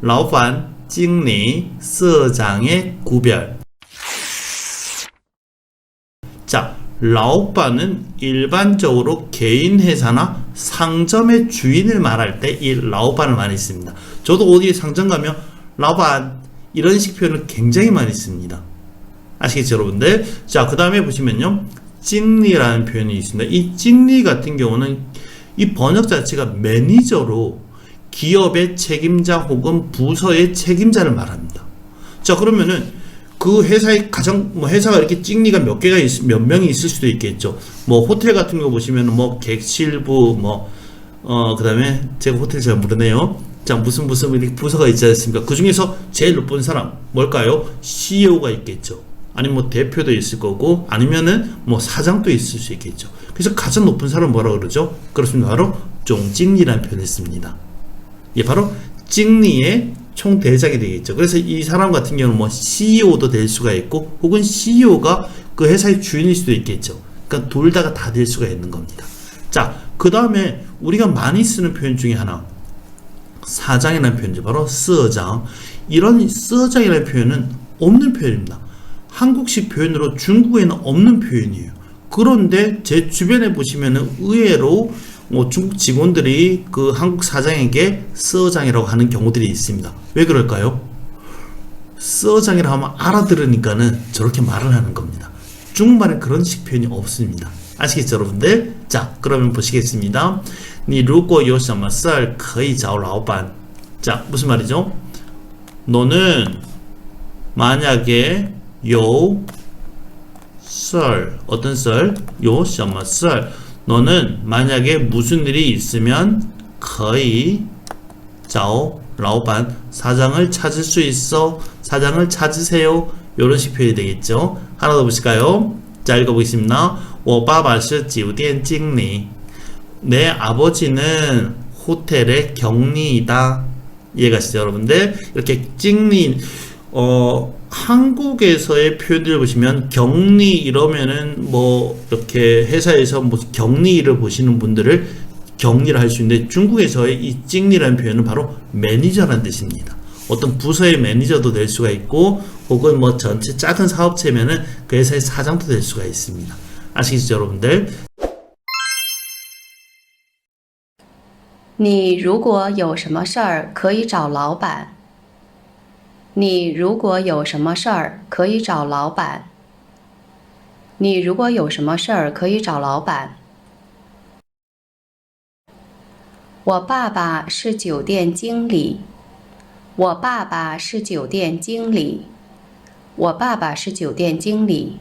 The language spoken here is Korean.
라오판, 찡리, 서장의 구별 자, 라오판은 일반적으로 개인 회사나 상점의 주인을 말할 때 이 라오판을 많이 씁니다. 저도 어디에 상점 가면 라오판 이런 식 표현을 굉장히 많이 씁니다. 아시겠죠, 여러분들? 자, 그 다음에 보시면요. 찡리라는 표현이 있습니다. 이 찡리 같은 경우는 이 번역 자체가 매니저로 기업의 책임자 혹은 부서의 책임자를 말합니다. 자, 그러면은 그 회사의 가장 뭐 회사가 이렇게 찡리가 몇 개가 있, 몇 명이 있을 수도 있겠죠. 뭐 호텔 같은 거 보시면은 뭐 객실부 뭐 어 그다음에 제가 호텔 잘 모르네요. 자 무슨 무슨 이렇게 부서가 있지 않습니까? 그 중에서 제일 높은 사람 뭘까요? CEO가 있겠죠. 아니면 뭐 대표도 있을 거고 아니면은 뭐 사장도 있을 수 있겠죠. 그래서 가장 높은 사람 뭐라 그러죠? 그렇습니다. 바로 종찡리라는 표현을 씁니다. 예, 바로 찡리의 총대장이 되겠죠. 그래서 이 사람 같은 경우는 뭐 CEO도 될 수가 있고 혹은 CEO가 그 회사의 주인일 수도 있겠죠. 그러니까 둘 다가 다 될 수가 있는 겁니다. 자, 그 다음에 우리가 많이 쓰는 표현 중에 하나 사장이라는 표현이죠. 바로 서장. 이런 서장이라는 표현은 없는 표현입니다. 한국식 표현으로 중국에는 없는 표현이에요. 그런데 제 주변에 보시면은 의외로 뭐 중국 직원들이 그 한국 사장에게 서장이라고 하는 경우들이 있습니다. 왜 그럴까요? 서장이라고 하면 알아들으니까는 저렇게 말을 하는 겁니다. 중국말에 그런 식 표현이 없습니다. 아시겠죠, 여러분들? 자, 그러면 보시겠습니다. 你如果有什么事儿可以找老板. 자, 무슨 말이죠? 너는 만약에 有 썰 어떤 썰? 有什么事儿 너는 만약에 무슨 일이 있으면 可以找老板 사장을 찾을 수 있어 사장을 찾으세요 이런 식 표현이 되겠죠 하나 더 보실까요 자 읽어보겠습니다 我爸爸是酒店经理 내 아버지는 호텔의 경리이다 이해가시죠 여러분들 이렇게 찡리 어 한국에서의 표현들을 보시면 격리 이러면은 뭐 이렇게 회사에서 뭐 격리 일을 보시는 분들을 격리를 할 수 있는데 중국에서의 이 찡리라는 표현은 바로 매니저라는 뜻입니다. 어떤 부서의 매니저도 될 수가 있고 혹은 뭐 전체 작은 사업체면은 그 회사의 사장도 될 수가 있습니다. 아시겠죠 여러분들? 你如果有什么事儿，可以找老板。 你如果有什么事儿，可以找老板。你如果有什么事儿，可以找老板。我爸爸是酒店经理。我爸爸是酒店经理。我爸爸是酒店经理。